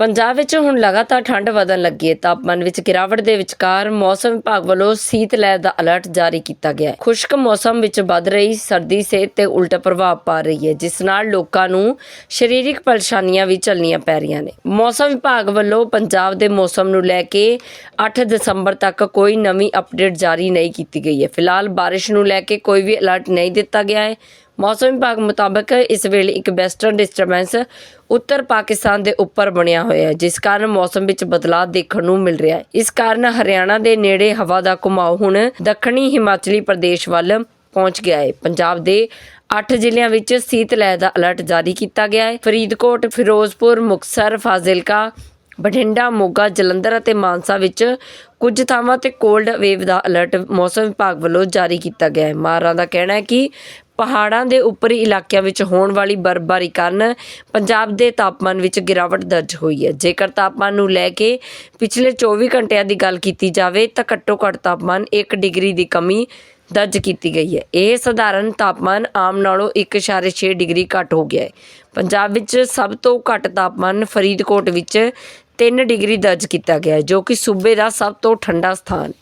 ਪੰਜਾਬ ਵਿੱਚ ਹੁਣ ਲਗਾਤਾਰ ਠੰਡ ਵਧਣ ਲੱਗੀ ਹੈ। ਤਾਪਮਾਨ ਵਿੱਚ ਗਿਰਾਵਟ ਦੇ ਵਿਚਕਾਰ ਮੌਸਮ ਵਿਭਾਗ ਵੱਲੋਂ ਸੀਤ ਲਹਿਰ ਦਾ ਅਲਰਟ ਜਾਰੀ ਕੀਤਾ ਗਿਆ ਹੈ। ਖੁਸ਼ਕ ਮੌਸਮ ਵਿੱਚ ਵੱਧ ਰਹੀ ਸਰਦੀ ਸਿਹਤ ਤੇ ਉਲਟਾ ਪ੍ਰਭਾਵ ਪਾ ਰਹੀ ਹੈ, ਜਿਸ ਨਾਲ ਲੋਕਾਂ ਨੂੰ ਸਰੀਰਕ ਪਰੇਸ਼ਾਨੀਆਂ ਵੀ ਚੱਲਣੀਆਂ ਪੈ ਰਹੀਆਂ ਨੇ। ਮੌਸਮ ਵਿਭਾਗ ਵੱਲੋਂ ਪੰਜਾਬ ਦੇ ਮੌਸਮ ਨੂੰ ਲੈ ਕੇ 8 ਦਸੰਬਰ ਤੱਕ ਕੋਈ ਨਵੀਂ ਅਪਡੇਟ ਜਾਰੀ ਨਹੀਂ ਕੀਤੀ ਗਈ ਹੈ। ਫਿਲਹਾਲ ਬਾਰਿਸ਼ ਨੂੰ ਲੈ ਕੇ ਕੋਈ ਵੀ ਅਲਰਟ ਨਹੀਂ ਦਿੱਤਾ ਗਿਆ ਹੈ। ਮੌਸਮ ਵਿਭਾਗ ਮੁਤਾਬਕ ਇਸ ਵੇਲੇ ਇੱਕ ਵੈਸਟਰਨ ਡਿਸਟਰਬੈਂਸ ਉੱਤਰ ਪਾਕਿਸਤਾਨ ਦੇ ਉੱਪਰ ਬਣਿਆ ਹੋਇਆ ਹੈ, ਜਿਸ ਕਾਰਨ ਮੌਸਮ ਵਿੱਚ ਬਦਲਾਅ ਦੇਖਣ ਨੂੰ ਮਿਲ ਰਿਹਾ ਹੈ। ਇਸ ਕਾਰਨ ਹਰਿਆਣਾ ਦੇ ਨੇੜੇ ਹਵਾ ਦਾ ਘੁਮਾਓ ਹੁਣ ਦੱਖਣੀ ਹਿਮਾਚਲੀ ਪ੍ਰਦੇਸ਼ ਵੱਲ ਪਹੁੰਚ ਗਿਆ ਹੈ। ਪੰਜਾਬ ਦੇ 8 ਜ਼ਿਲ੍ਹਿਆਂ ਵਿੱਚ ਸੀਤ ਲਹਿਰ ਦਾ ਅਲਰਟ ਜਾਰੀ ਕੀਤਾ ਗਿਆ ਹੈ। ਫਰੀਦਕੋਟ, ਫਿਰੋਜ਼ਪੁਰ, ਮੁਕਤਸਰ, ਫਾਜ਼ਿਲਕਾ, ਬਠਿੰਡਾ, ਮੋਗਾ, ਜਲੰਧਰ ਅਤੇ ਮਾਨਸਾ ਵਿੱਚ ਕੁਝ ਥਾਵਾਂ ਤੇ ਕੋਲਡ ਵੇਵ ਦਾ ਅਲਰਟ ਮੌਸਮ ਵਿਭਾਗ ਵੱਲੋਂ ਜਾਰੀ ਕੀਤਾ ਗਿਆ ਹੈ। ਮਾਹਰਾਂ ਦਾ ਕਹਿਣਾ ਹੈ ਕਿ ਪਹਾੜਾਂ ਦੇ ਉੱਪਰੀ ਇਲਾਕਿਆਂ ਵਿੱਚ ਹੋਣ ਵਾਲੀ ਬਰਫ਼ਬਾਰੀ ਕਾਰਨ ਪੰਜਾਬ ਦੇ ਤਾਪਮਾਨ ਵਿੱਚ ਗਿਰਾਵਟ ਦਰਜ ਹੋਈ ਹੈ। ਜੇਕਰ ਤਾਪਮਾਨ ਨੂੰ ਲੈ ਕੇ ਪਿਛਲੇ 24 ਘੰਟਿਆਂ ਦੀ ਗੱਲ ਕੀਤੀ ਜਾਵੇ, ਤਾਂ ਘੱਟੋ ਘੱਟ ਤਾਪਮਾਨ 1 ਡਿਗਰੀ ਦੀ ਕਮੀ ਦਰਜ ਕੀਤੀ ਗਈ ਹੈ। ਇਹ ਸਧਾਰਨ ਤਾਪਮਾਨ ਆਮ ਨਾਲੋਂ 1.6 ਡਿਗਰੀ ਘੱਟ ਹੋ ਗਿਆ ਹੈ। ਪੰਜਾਬ ਵਿੱਚ ਸਭ ਤੋਂ ਘੱਟ ਤਾਪਮਾਨ ਫਰੀਦਕੋਟ ਵਿੱਚ 3 ਡਿਗਰੀ ਦਰਜ ਕੀਤਾ ਗਿਆ ਹੈ, ਜੋ ਕਿ ਸੂਬੇ ਦਾ ਸਭ ਤੋਂ ਠੰਡਾ ਸਥਾਨ